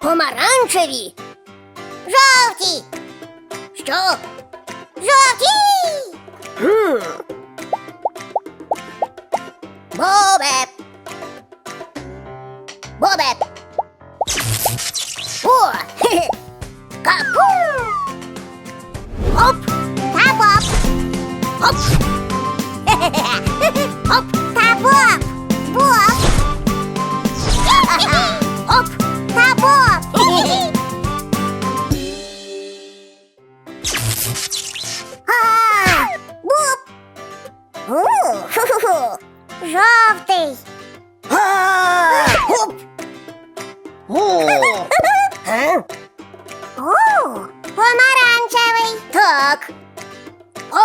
Помаранчеві. Жовті! Що? Жовті! Бобе! Бобе! О. Капу. Оп, Та Боб! оп. Оп!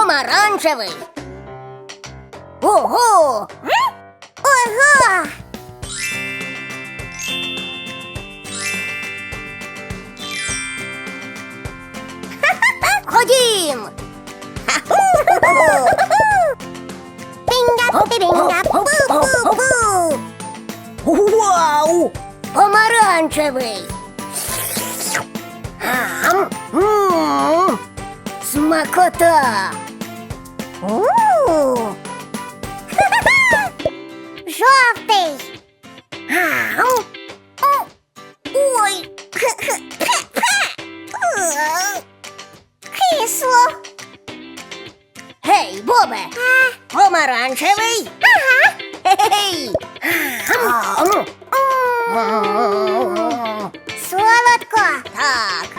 Помаранчевий. Ого. Ого! Ходім. Бу-бу-бу! Вау! Помаранчевий. Ам. М. Смакота. У. Жовтий! Ам. О, Ой! Кисло! Гей, Бобе, помаранчевий. Ага! Гей. М, Солодко! Так.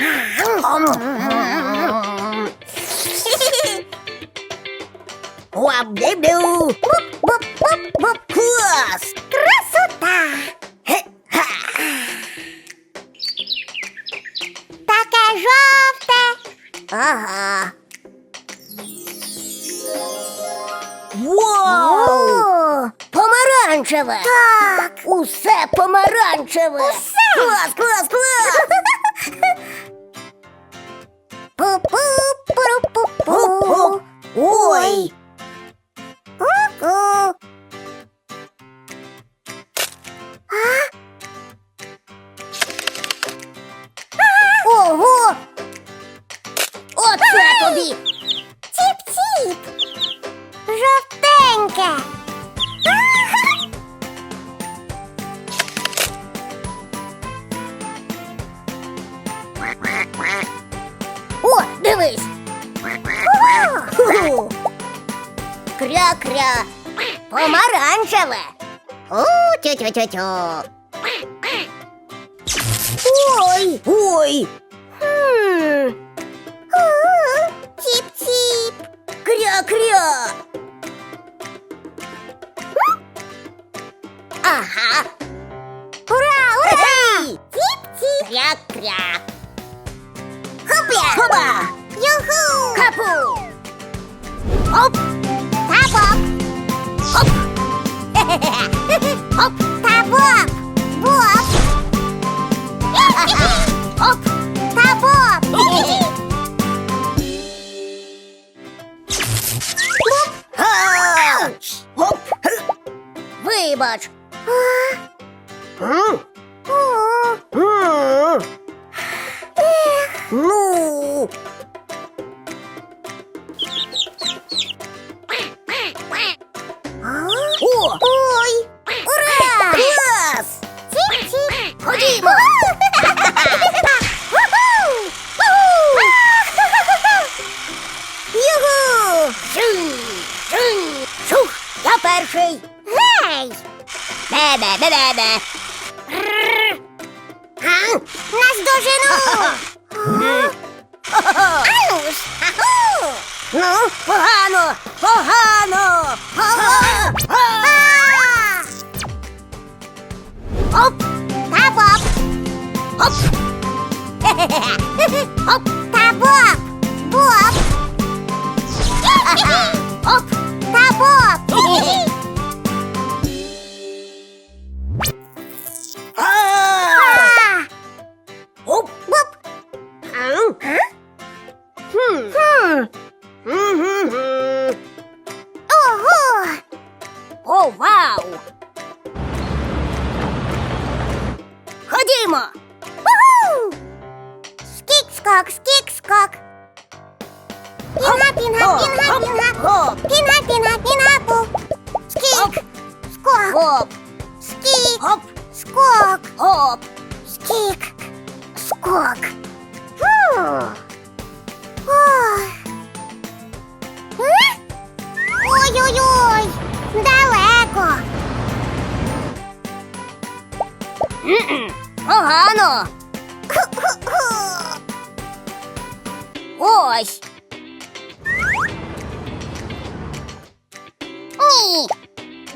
Вабдибду. Буп-буп-буп! Клас. Красота! Хе. Ха. Таке жовте! Ага. Вау! Помаранчеве! Так! Усе помаранчеве! Усе! Клас, клас, клас! Пу-пу-пу-пу-пу! Ой! Кря-кря! Помаранчеве! У, тю-тю-тю-тю! Ой! Ой! Хм. У, Ціп-ціп! Кря-кря! Ага! Ура, ура! Ей! Ціп-ціп! Кря-кря! Хопля! Хоба! Юху! Капу! Оп! Та-боб! Оп! Оп! Та-боб! Боб! Оп! Перший! Гей! Бе-бе-бе-бе-бе! Нас дожену! Ануш! Аху! Ну, погано! Погано! Ходімо. Скік-скок, скік-скок. Пінга, пінга, пінга, пінга. Пінга, пінга, пінга, пу. Скік, скок, Хоп, скік, хоп, скок, хоп. скік, скок. Ось. Ні.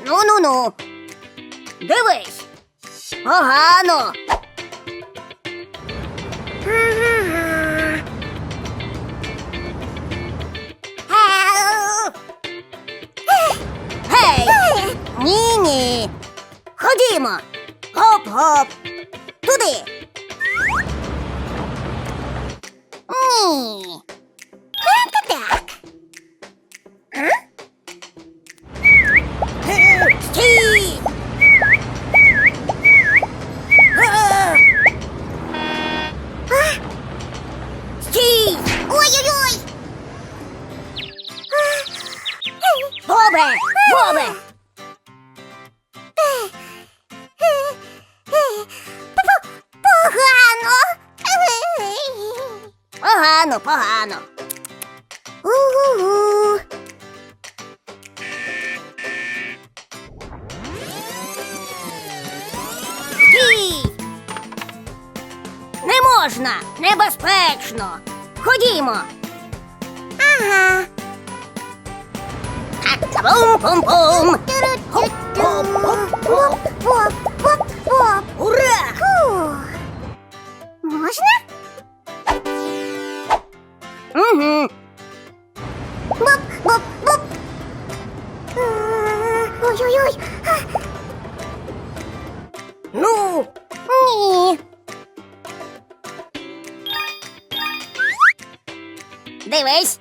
Ну-ну-ну. Дивись. Погано. Бобе! Бобе! Погано. Погано, погано. У-гу-гу. Не можна! Небезпечно! Ходімо! Ага. Пум-пум-пум! Воп-воп-воп-воп. Ура! Фу. Можна? Угу. Боп-боп-боп. Ой-ой-ой. Ну, Ні. дивись.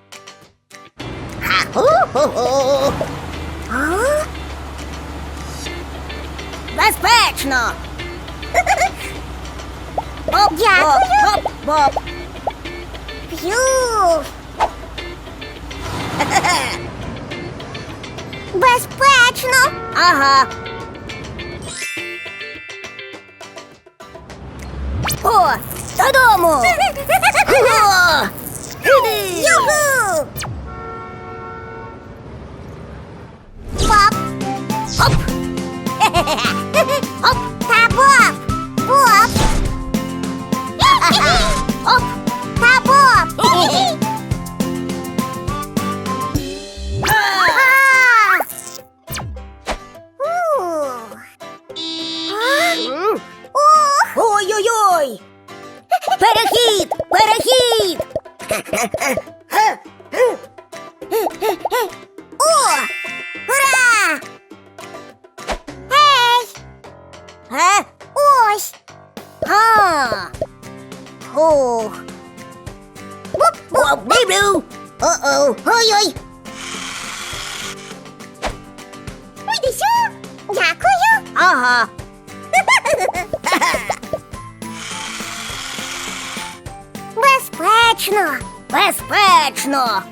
Ха-ху-ху-ху. Безпечно! Боп, Дякую. Боп, боп, боп. П'ю. Безпечно. Ага. О, додому! О, іди! Боп. Хоп! Хоп! Та Боб. Боб. Хоп! Та Боб. А! А. У. А. М, Ух. Ой-ой-ой! Перехід! Перехід! О-оу! Ой-ой. Іди сю. Дякую. Ага! Безпечно. Безпечно!